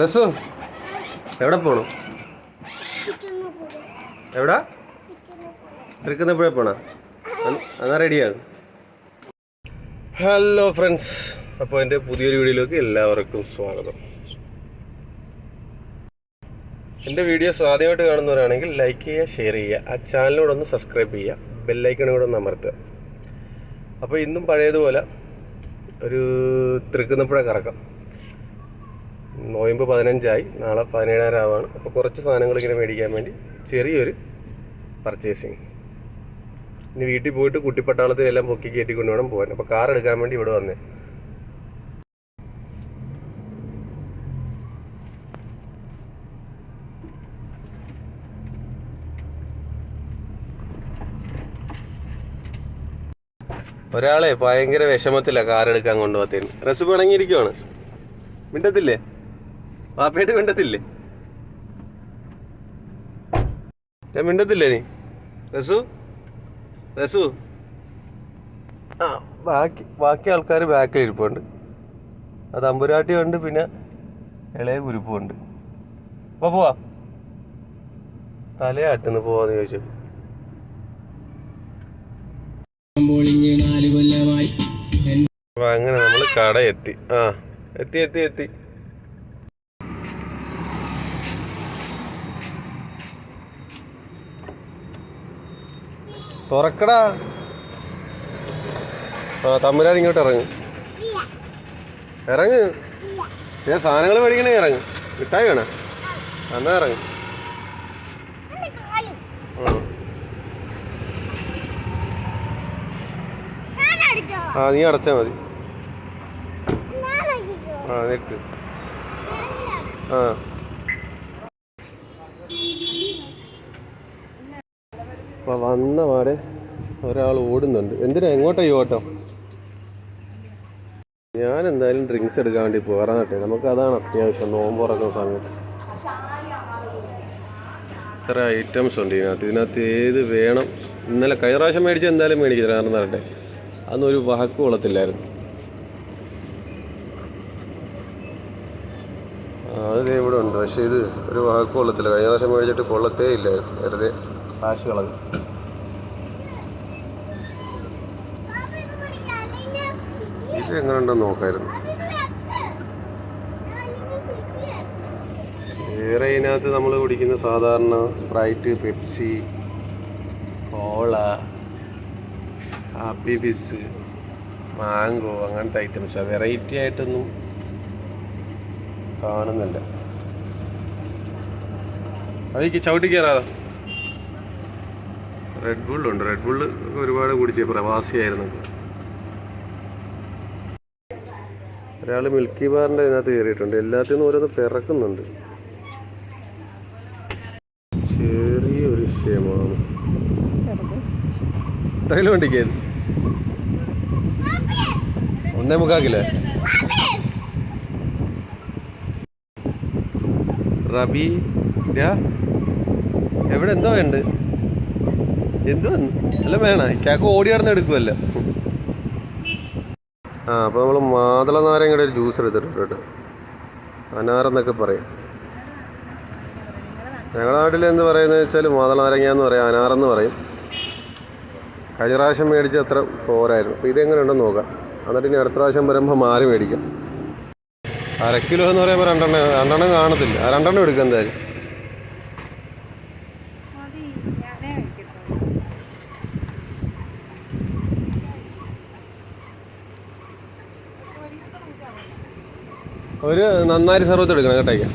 രസു? എവിടെ പോണു? എവിടെ? തൃക്കുന്നപ്പോഴേ പോണ? എന്നാ റെഡിയാകും ഹലോ ഫ്രണ്ട്സ്. അപ്പോൾ എന്റെ പുതിയൊരു വീഡിയോയിലേക്ക് എല്ലാവർക്കും സ്വാഗതം. എന്റെ വീഡിയോസ് ആദ്യമായിട്ട് കാണുന്നവരാണെങ്കിൽ ലൈക്ക് ചെയ്യുക ഷെയർ ചെയ്യുക. ആ ചാനലിനോട് ഒന്ന് സബ്സ്ക്രൈബ് ചെയ്യുക. ബെല്ലൈക്കണും കൂടെ ഒന്ന് അമർത്തുക. അപ്പോൾ ഇന്നും പഴയതുപോലെ ഒരു തൃക്കുന്നപ്പുഴ കറക്കം. നോയമ്പ് പതിനഞ്ചായി നാളെ പതിനേഴായിരം ആവാണ് അപ്പോൾ കുറച്ച് സാധനങ്ങൾ ഇങ്ങനെ മേടിക്കാൻ വേണ്ടി ചെറിയൊരു പർച്ചേസിങ് ഇനി വീട്ടിൽ പോയിട്ട് കുട്ടിപ്പട്ടാളത്തിലെല്ലാം പൊക്കി കയറ്റി കൊണ്ട് വേണം പോകാൻ. അപ്പോൾ കാർ എടുക്കാൻ വേണ്ടി ഇവിടെ വന്നേ. ഒരാളെ ഭയങ്കര വിഷമത്തിലാണ് കാർ എടുക്കാൻ കൊണ്ടുപോകത്തേന് റസ് പിണങ്ങിയിരിക്കുവാണ് മിണ്ടത്തില്ലേ? പാപ്പയായിട്ട് മിണ്ടത്തില്ലേ? ഞാൻ മിണ്ടത്തില്ലേ നീ? റസു? റസു? ആ ബാക്കി ബാക്കി ആൾക്കാർ ബാക്കിൽ ഇരിപ്പുണ്ട്. അത് അമ്പുരാട്ടി ഉണ്ട് പിന്നെ ഇളയ കുരുപ്പുണ്ട് അപ്പോൾ പോവാ. തലയാട്ടുന്ന് പോവാന്ന് ചോദിച്ചു. അങ്ങനെ നമ്മൾ കട എത്തി ആ എത്തി എത്തി എത്തി. തുറക്കടാ. ആ തമ്പുരാൻ ഇങ്ങോട്ട് ഇറങ്ങും. ഇറങ്ങ്. ഞാൻ സാധനങ്ങൾ മേടിക്കണേ ഇറങ്ങ്. മിഠായി വേണം? എന്നാ ഇറങ്ങ്. ആ നീ അടച്ചാൽ മതി. ആ നിക്ക്. ആ. അപ്പൊ വന്ന പാടെ ഒരാൾ ഓടുന്നുണ്ട്. എന്തിനാ എങ്ങോട്ടാ ഓട്ടം? ഞാൻ എന്തായാലും ഡ്രിങ്ക്സ് എടുക്കാൻ വേണ്ടി പോറാട്ടെ നമുക്ക് അതാണ് അത്യാവശ്യം നോമ്പ് തുറക്കുന്ന സമയത്ത്. ഇത്ര ഐറ്റംസ് ഉണ്ട് ഇതിനകത്ത്. ഇതിനകത്ത് ഏത് വേണം? ഇന്നലെ കൈറാശം മേടിച്ച് എന്തായാലും മേടിക്കില്ല കാരണം തരട്ടെ അന്നൊരു വാക്ക് കൊള്ളത്തില്ലായിരുന്നു. അത് ഇവിടെ ഉണ്ട്. പക്ഷേ ഇത് ഒരു വാക്ക് കൊള്ളത്തില്ല. പ്രാവശ്യം മേടിച്ചിട്ട് കൊള്ളത്തേ ഇല്ലായിരുന്നു. വെറുതെ കാശ് കളഞ്ഞു. എങ്ങനെ ഉണ്ടെന്ന് നോക്കായിരുന്നു. വേറെ ഇതിനകത്ത് നമ്മൾ കുടിക്കുന്ന സാധാരണ Sprite Pepsi cola happy fizz mango അങ്ങനത്തെ ഐറ്റംസ്. വെറൈറ്റി ആയിട്ടൊന്നും കാണുന്നില്ല. അതിക്ക് ചവിട്ടി കയറാതെ റെഡ് ബുള്ളുണ്ട്. റെഡ് ബുള്ള് ഒരുപാട് കുടിച്ച് പ്രവാസിയായിരുന്നു. ഒരാൾ മിൽക്കി ബാറിന്റെ ഇതിനകത്ത് കയറിയിട്ടുണ്ട്. എല്ലാത്തിൽ നിന്നും ഓരോന്ന് പിറക്കുന്നുണ്ട്. ചെറിയൊരു ക്ഷേമമാണ്. എത്രയിലും വണ്ടിക്കായത് ഒന്നേ മുക്കാക്കില്ലേ? റബി എവിടെ എന്തോ ഉണ്ട് എന്തോ അല്ല വേണ? ഇക്കാക്ക് ഓടി നടന്ന് എടുക്കുമല്ലോ ആ അപ്പോൾ നമ്മൾ മാതള നാരങ്ങയുടെ ഒരു ജ്യൂസ് എടുത്തിട്ടുണ്ട് കേട്ടോ. അനാറെന്നൊക്കെ പറയും. ഞങ്ങളുടെ നാട്ടിൽ എന്ത് പറയുന്നത് വെച്ചാൽ മാതള നാരങ്ങ എന്ന് പറയും അനാറെന്ന് പറയും. കഴിഞ്ഞ പ്രാവശ്യം മേടിച്ച അത്ര പോരായിരുന്നു. അപ്പോൾ ഇതെങ്ങനെ ഉണ്ടെന്ന് നോക്കാം. എന്നിട്ട് ഇനി അടുത്ത പ്രാവശ്യം വരുമ്പോൾ മാറി മേടിക്കാം. അര കിലോ എന്ന് പറയുമ്പോൾ രണ്ടെണ്ണം രണ്ടെണ്ണം കാണത്തില്ല. രണ്ടെണ്ണം എടുക്കാം എന്തായാലും. ഒരു നന്നായി സർവത്ത് എടുക്കണം കേട്ടേക്ക്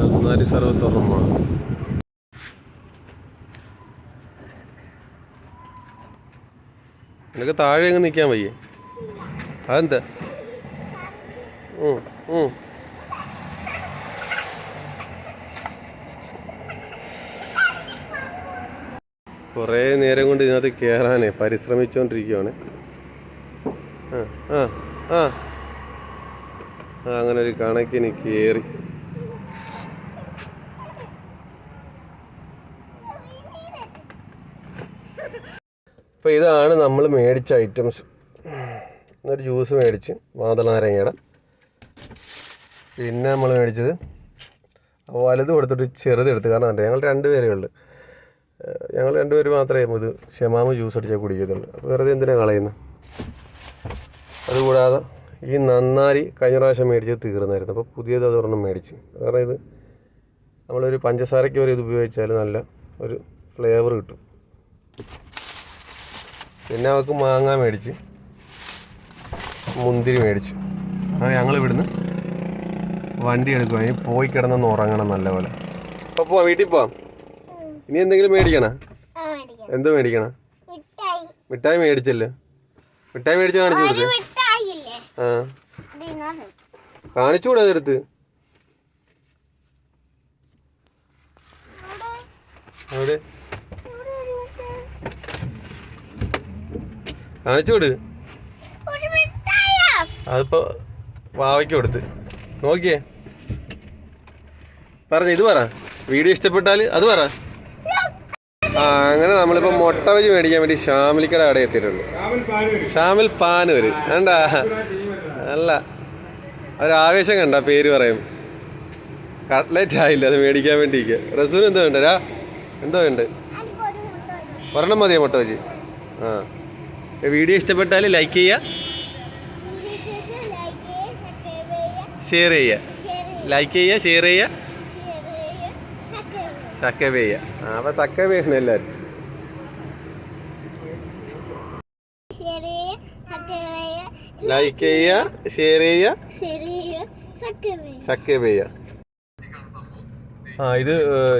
നന്നായി സർവത്ത് ഒരെണ്ണമാണ് നിനക്ക് താഴെ അങ്ങ് നിൽക്കാൻ വയ്യേ. അതെന്താ. കുറേ നേരം കൊണ്ട് ഇതിനകത്ത് കയറാനേ പരിശ്രമിച്ചുകൊണ്ടിരിക്കുകയാണ് ആ അങ്ങനെ ഒരു കണക്കിന് കയറി അപ്പോൾ ഇതാണ് നമ്മൾ മേടിച്ച ഐറ്റംസ്. ഒരു ജ്യൂസ് മേടിച്ച് മാതളനാരങ്ങയുടെ. പിന്നെ നമ്മൾ മേടിച്ചത് വലുത് കൊടുത്തിട്ട് ചെറുതെടുത്ത് കാരണം എന്താ ഞങ്ങൾ രണ്ട് ഉള്ളു. ഞങ്ങൾ രണ്ടുപേര് മാത്രമേ ഇത് ഷമാമ് ജ്യൂസ് അടിച്ചാൽ കുടിക്കത്തുള്ളൂ. വെറുതെ എന്തിനാണ് കളയുന്നത്? അതുകൂടാതെ ഈ നന്നാരി കഴിഞ്ഞ പ്രാവശ്യം മേടിച്ചത് തീർന്നായിരുന്നു. അപ്പോൾ പുതിയത് അതൊരെണ്ണം മേടിച്ച്. കാരണം ഇത് നമ്മളൊരു പഞ്ചസാരയ്ക്ക് വരെ ഇത് ഉപയോഗിച്ചാൽ നല്ല ഒരു ഫ്ലേവർ കിട്ടും. പിന്നെ അവൾക്ക് മാങ്ങ മേടിച്ച് മുന്തിരി മേടിച്ച്. അങ്ങനെ ഞങ്ങൾ ഇവിടുന്ന് വണ്ടി എടുക്കുക ഇനി പോയി കിടന്നൊന്ന് ഉറങ്ങണം നല്ല പോലെ. അപ്പോൾ പോവാം വീട്ടിൽ പോവാം. ഇനി എന്തെങ്കിലും മേടിക്കണോ? എന്തോ മേടിക്കണം? മിഠായി. മേടിച്ചല്ലേ? മിഠായി മേടിച്ച് കാണിച്ചു ഒരു കൊടുക്ക് മിഠായി ഇല്ലേ ആ ഇതിനകത്ത് കാണിച്ചുകൂടെ അതെടുത്ത് അവിടെ. കാണിച്ചുകൊട്. അതിപ്പോ വാവയ്ക്ക് കൊടുത്ത്. നോക്കിയേ. പറഞ്ഞ ഇത് പറ. വീഡിയോ ഇഷ്ടപ്പെട്ടാൽ അത് പറ. അങ്ങനെ നമ്മളിപ്പോ മുട്ട വെച്ച് മേടിക്കാൻ വേണ്ടി ഷാമിലിക്കട കട എത്തിയിട്ടുണ്ട്. ഷാമിൽ പാനൂര്. വേണ്ട. അല്ല. ഒരാവേശം കണ്ട പേര് പറയും. കട്ട്ലേറ്റ് ആയില്ല അത് മേടിക്കാൻ വേണ്ടി റസൂന് എന്തോ ഉണ്ട്? രാ എന്തോ ഉണ്ട്. ഒരെണ്ണം മതിയോ മുട്ട വെച്ച്? ആ. വീഡിയോ ഇഷ്ടപ്പെട്ടാൽ ലൈക്ക് ചെയ്യുക ഷെയർ ചെയ്യുക ലൈക്ക് ചെയ്യുക ഷെയർ ചെയ്യുക സക്കബ് ചെയ്യുക ആ അപ്പം സക്കബ് ചെയ്യണം എല്ലാവരും Share ചെയ്യ്, subscribe ചെയ്യ്, ലൈക്ക് ചെയ്യുക ഷെയർ ചെയ്യുക. സബ്സ്ക്രൈബ്. ചെയ്യുക ആ ഇത്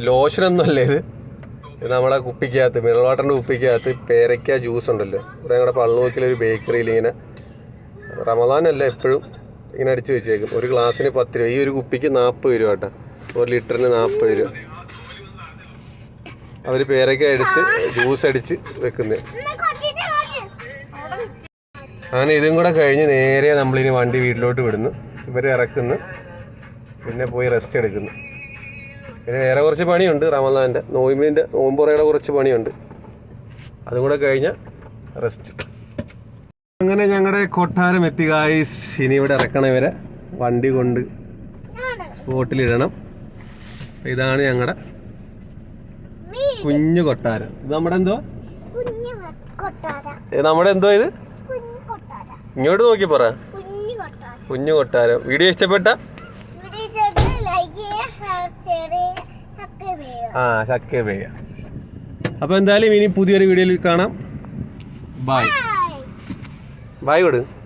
ലോഷൻ അല്ല ഇത്? നമ്മളെ കുപ്പിക്കകത്ത് മിനറൽ വാട്ടറിന്റെ കുപ്പിക്കകത്ത് പേരയ്ക്ക ജ്യൂസ് ഉണ്ടല്ലോ. ഇവിടെ ഞങ്ങളുടെ പള്ളുവക്കിലൊരു ബേക്കറിയിൽ ഇങ്ങനെ റമദാനല്ല എപ്പോഴും ഇങ്ങനെ അടിച്ച് വെച്ചേക്കും. ഒരു ഗ്ലാസ്സിന് പത്ത് രൂപ. ഈ ഒരു കുപ്പിക്ക് നാൽപ്പത് രൂപ കേട്ടോ. ഒരു ലിറ്ററിന് നാൽപ്പത് രൂപ. അവർ പേരയ്ക്ക എടുത്ത് ജ്യൂസ് അടിച്ച് വെക്കുന്നത്. അങ്ങനെ ഇതും കൂടെ കഴിഞ്ഞ് നേരെ നമ്മളിനി വണ്ടി വീട്ടിലോട്ട് വിടുന്നു. ഇവർ ഇറക്കുന്നു. പിന്നെ പോയി റെസ്റ്റ് എടുക്കുന്നു. പിന്നെ വേറെ കുറച്ച് പണിയുണ്ട് റമദാന്റെ നോയിമ്പിന്റെ നോമ്പുറയുടെ കുറച്ച് പണിയുണ്ട്. അതും കൂടെ കഴിഞ്ഞ റെസ്റ്റ് അങ്ങനെ ഞങ്ങളുടെ കൊട്ടാരം എത്തി ഗായ്സ് ഇനി ഇവിടെ ഇറക്കണം ഇവരെ. വണ്ടി കൊണ്ട് സ്പോട്ടിലിടണം ഇതാണ് ഞങ്ങളുടെ കുഞ്ഞു കൊട്ടാരം. ഇത് നമ്മുടെ എന്തോ? നമ്മുടെ എന്തോ ഇത്? ഇങ്ങോട്ട് നോക്കി പറ. കുഞ്ഞു കൊട്ടാര. കുഞ്ഞു കൊട്ടാരം. വീഡിയോ ഇഷ്ടപ്പെട്ട? വീഡിയോ ചെയ്ത് ലൈക്ക് ചെയ്യുക ഷെയർ ചെയ്യുക സബ്സ്ക്രൈബ് ചെയ്യുക. ആ സബ്സ്ക്രൈബ് ചെയ്യാം അപ്പോൾ എന്തായാലും ഇനി പുതിയൊരു വീഡിയോയിൽ കാണാം. ബായ് ബായ് ബൈ കൊടു. ബൈ